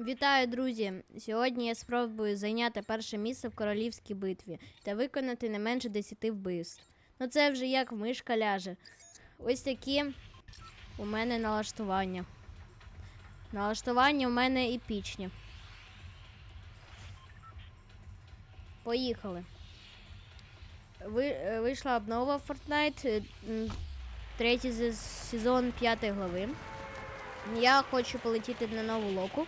Вітаю, друзі! Сьогодні я спробую зайняти перше місце в королівській битві та виконати не менше 10 вбивств. Ну це вже як мишка ляже. Ось такі у мене налаштування. Налаштування у мене епічні. Поїхали. Ви, е, вийшла обнова в Fortnite, е, третій сезон п'ятої глави. Я хочу полетіти на нову локу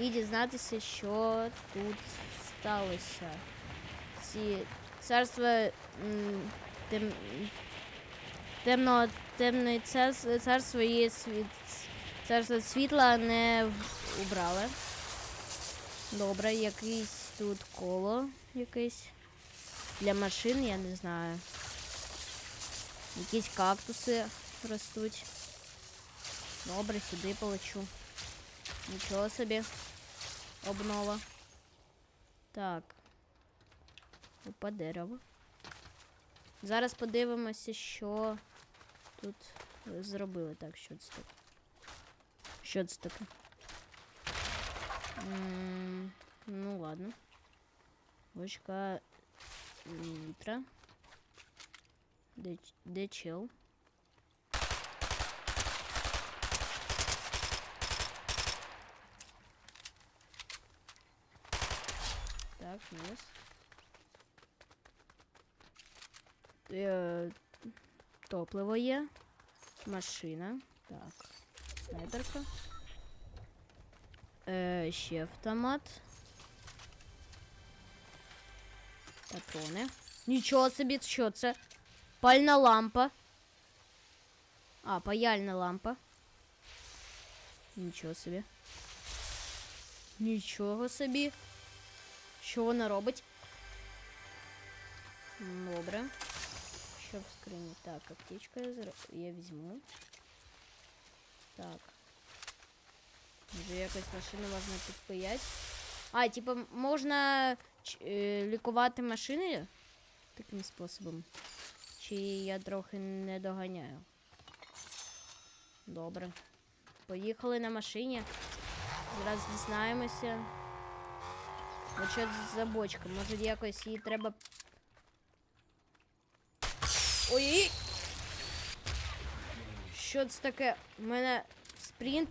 і дізнатися, що тут сталося. Ці царство м, тем, темного темне царс- царство і світ, царство світла не убрали. Добре, якийсь тут коло якесь. Для машин, я не знаю. Якісь кактуси ростуть. Добре, сюди полечу. Нічого собі. Обнова. Так. Опа дерево. Зараз подивимося, що тут е, зробили. Так, що це таке? Що це таке? Ну ладно. Бочка літра. Де, де? Так, мінус. Е, топливо є. Машина. Так. Снайперка. Е, ще автомат. Патрони. Нічого собі, що це? Пальна лампа. А, паяльна лампа. Нічого собі. Нічого собі. Що вона робить? Добре. Що в скрині? Так, аптечка я, зро... я візьму. Так. Може якось машину можна підпаяти. А, типа, можна е, лікувати машини таким способом. Чи я трохи не доганяю? Добре. Поїхали на машині. Зараз дізнаємося. От що це за бочка? Може якось її треба. Ой! Що це таке? У мене спринт.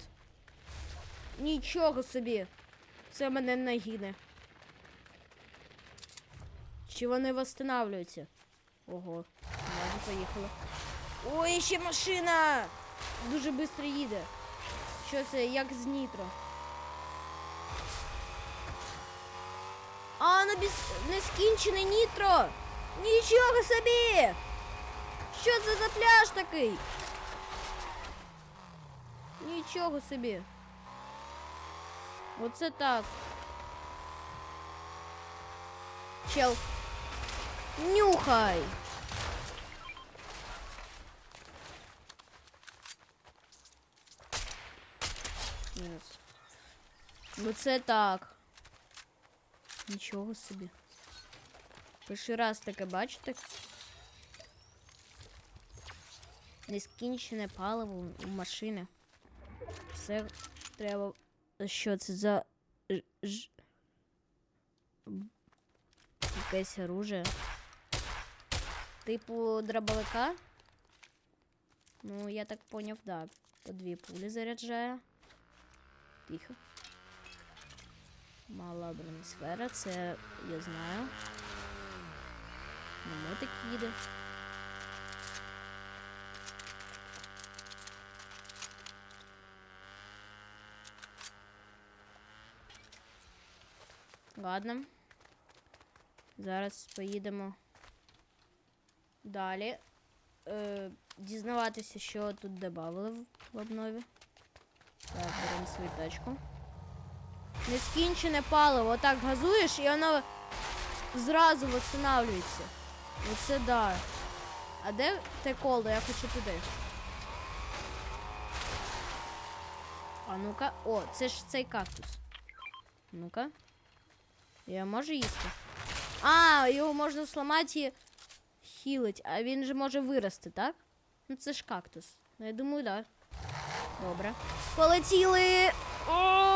Нічого собі. Це мене нагине. Чи вони восстанавливаються? Ого, ладно, поїхали. Ой, ще машина! Дуже швидко їде. Що це, як з нітро? А, на без... нескінчене нітро! Нічого собі! Що це за пляж такий? Нічого собі. Оце так. Чел. Нюхай! Ну це так. Нічого собі. Перший раз таке бачите? Нескінчене паливо у машини. Все треба. Що це за. ж- Якесь оружие. Типу дробовика? Ну, я так поняв, да. По дві пулі заряджає. Тихо. Мала бронесфера, це я знаю. Намотик їде. Ладно. Зараз поїдемо далі. Е, дізнаватися, що тут додали в, в обнові. Так, беремо свою тачку. Нескінчене паливо. Отак газуєш і воно зразу восстанавлюється. Оце да. А де те коло? Я хочу туди. А ну-ка. О, це ж цей кактус. Ну-ка. Я можу їсти? А, його можна зламати і хілить, а він же може вирости, так? Ну це ж кактус. Ну я думаю, так. Да. Добре. Полетіли! О!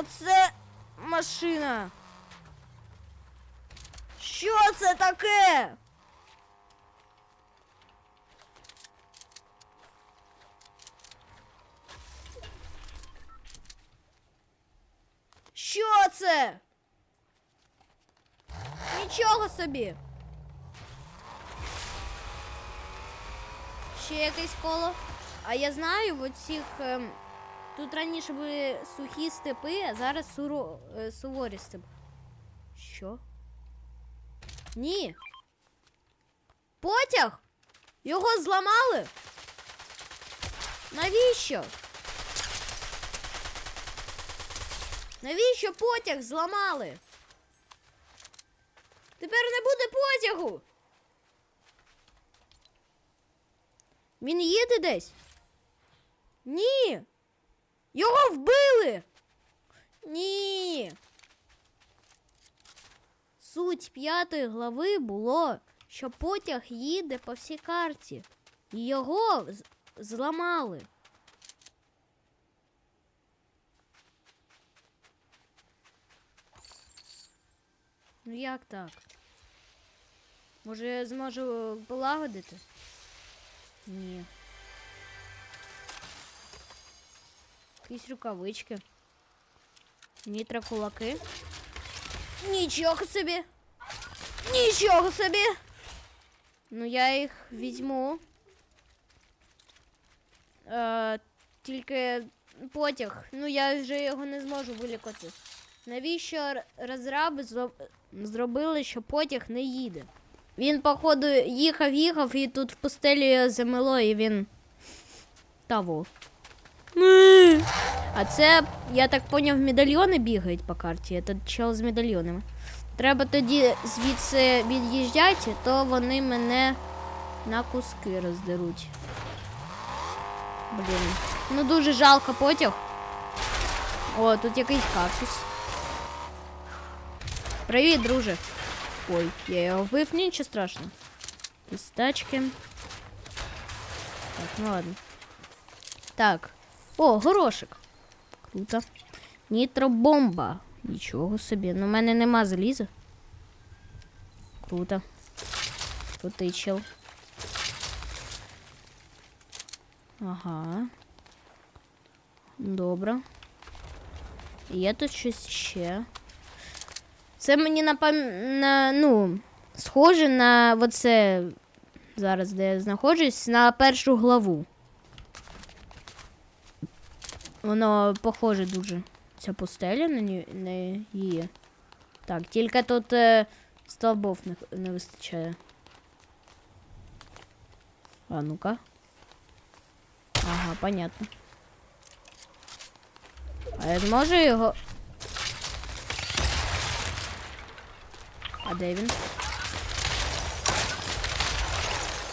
Що це машина? Що це таке? Що це? Нічого собі. Ще якесь коло. А я знаю, в оцих. ем, тут раніше були сухі степи, а зараз суро, е, суворі степи. Що? Ні. Потяг? Його зламали? Навіщо? Навіщо потяг зламали? Тепер не буде потягу. Він їде десь? Ні. Його вбили. Ні. Суть п'ятої глави було, що потяг їде по всій карті. І його зламали. Ну як так? Може я зможу полагодити? Ні. Якісь рукавички. Нітро кулаки. Нічого собі. Нічого собі. Ну я їх візьму. Е, тільки потяг. Ну я вже його не зможу вилікати. Навіщо розраби зробили, що потяг не їде? Він, походу, їхав, їхав і тут в пустелі замело, і він. Того. А це, я так поняв, медальйони бігають по карті. Це чел з медальйонами. Треба тоді звідси від'їжджати, то вони мене на куски роздеруть. Блін. Ну дуже жалко потяг. О, тут якийсь кактус. Привіт, друже. Ой, я його вбив, нічого страшного. Пістачки. Так, ну ладно. Так. О, горошик. Круто. Нітробомба. Нічого собі. Ну, в мене нема заліза. Круто. Крутий. Ага. Добре. Є тут щось ще. Це мені напам... на, ну, схоже на оце зараз, де я знаходжусь, на першу главу. Воно похоже дуже. Ця пустеля на, на її. Так, тільки тут е, стовбов не, не вистачає. А ну-ка. Ага, понятно. А я зможу його. А де він?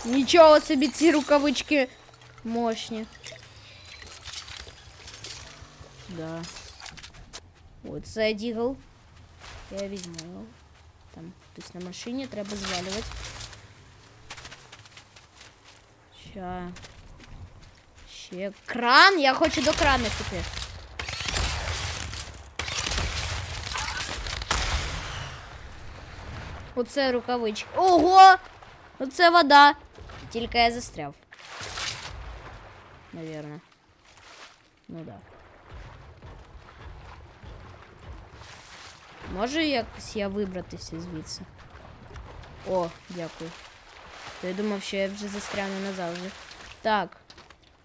Нічого собі ці рукавички мощні. Да. Оце дігл. Я візьму його. Там хтось на машині треба звалювати. Ща. Ще кран. Я хочу до крана піти. Оце рукавички. Ого! Оце вода. Тільки я застряв. Наверно. Ну да. Може якось я вибратися звідси? О, дякую. То я думав, що я вже застряну назавжди. Так.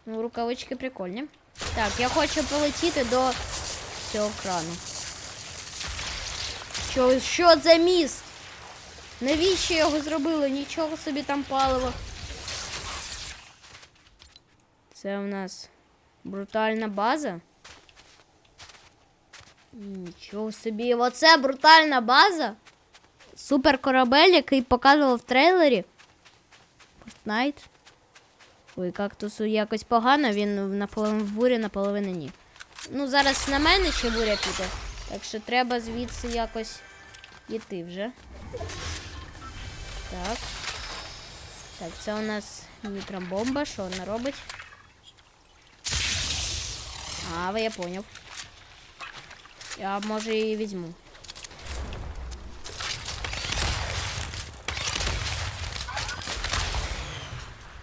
Ну, рукавички прикольні. Так, я хочу полетіти до цього крану. Що, що за міст? Навіщо його зробили? Нічого собі там паливо. Це у нас брутальна база. Нічого собі, оце брутальна база. Супер корабель, який показував в трейлері. Fortnite. Ой, кактусу якось погано, він наполовину в бурі, наполовину ні. Ну, зараз на мене ще буря піде. Так що треба звідси якось йти вже. Так. Так, це у нас нітробомба. Що вона робить? А, я поняв. Я може і візьму.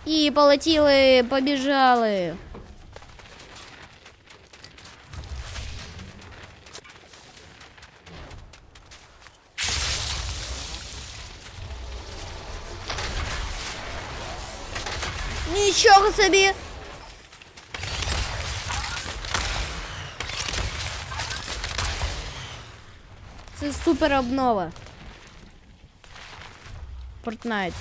І полетіли, побіжали. Нічого собі. Це супер обнова. Fortnite.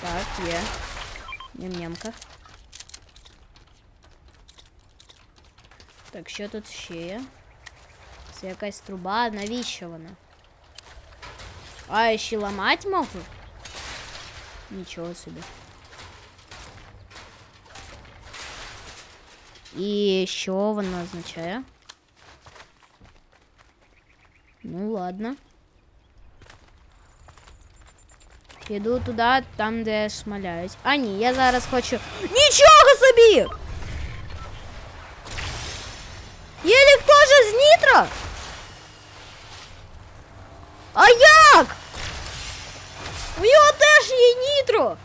Так, є. Ням-нямка. Так, що тут ще є? Це якась труба, навіщо вона? А, я ще ламати можу? Нічого собі. І що воно означає? Ну, ладно. Піду туди, там, де шмаляють. А, ні, я зараз хочу. Нічого собі!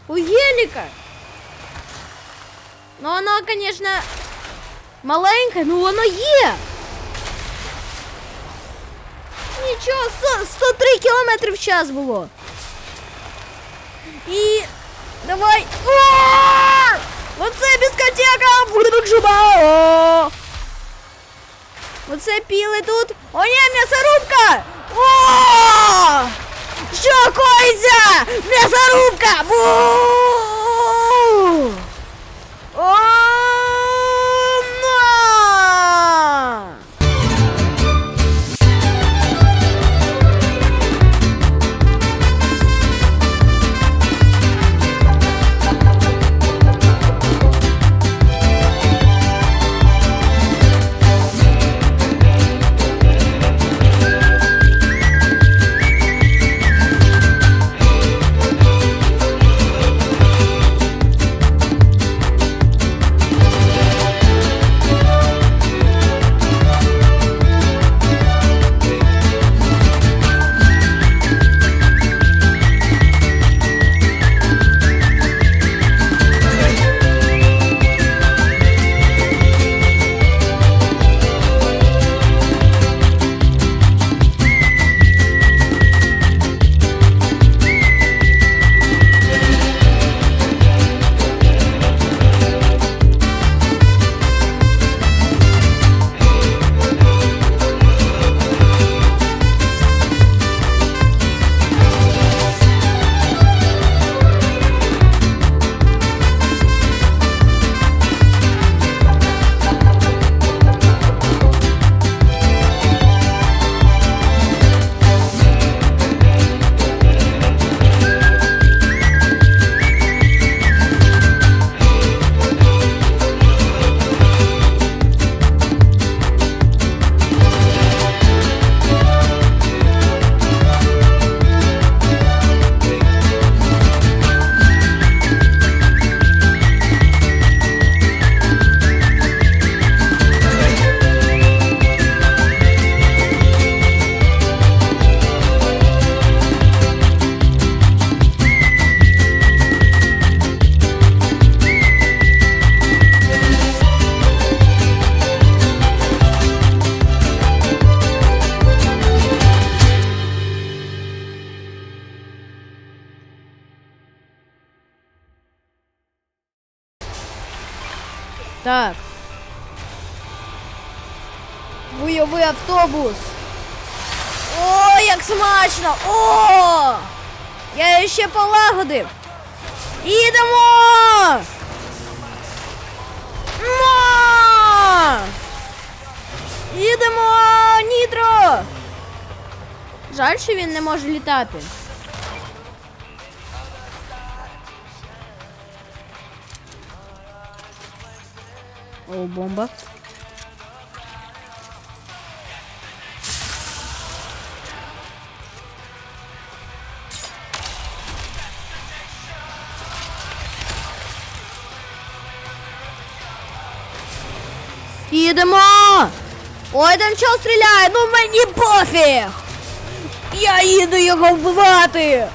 У Єліка! Ну воно, звісно, маленьке, ну воно є! Нічого, 100 103 км в час було. І давай. О! Оце дискотека! Будемо жуба! Оце піли тут. О, ні, м'ясорубка! О! Що коїться? М'ясорубка! Бу! Так. Бойовий автобус. О, як смачно! О! Я її ще полагодив. Їдемо! Мо! Їдемо, Нітро! Жаль, що він не може літати. О, бомба. Їдемо! Ой, там чого стріляє? Ну мені пофіг! Я їду його вбивати!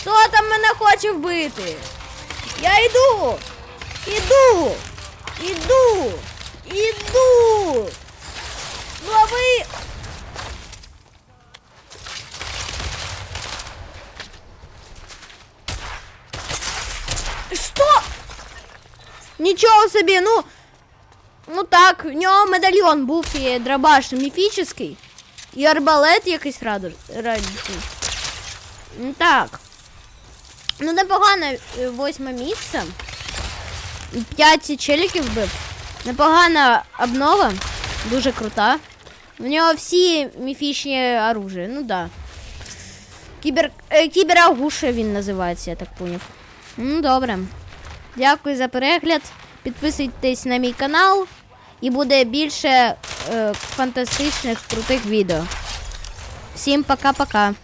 Хто там мене хоче вбити? Я йду! Іду! Іду! Іду! Лови! Що? Нічого собі, ну. Ну так, в нього медальйон був і драбаш міфічний. І арбалет якийсь раду- радісний. Ну так. Ну непогане е, восьме місце. П'ять челіків вбив. Непогана обнова. Дуже крута. В нього всі міфічні оружия. Ну да. Кібер... Е, кіберагуша він називається, я так поняв. Ну, добре. Дякую за перегляд. Підписуйтесь на мій канал і буде більше е, фантастичних крутих відео. Всім пока-пока.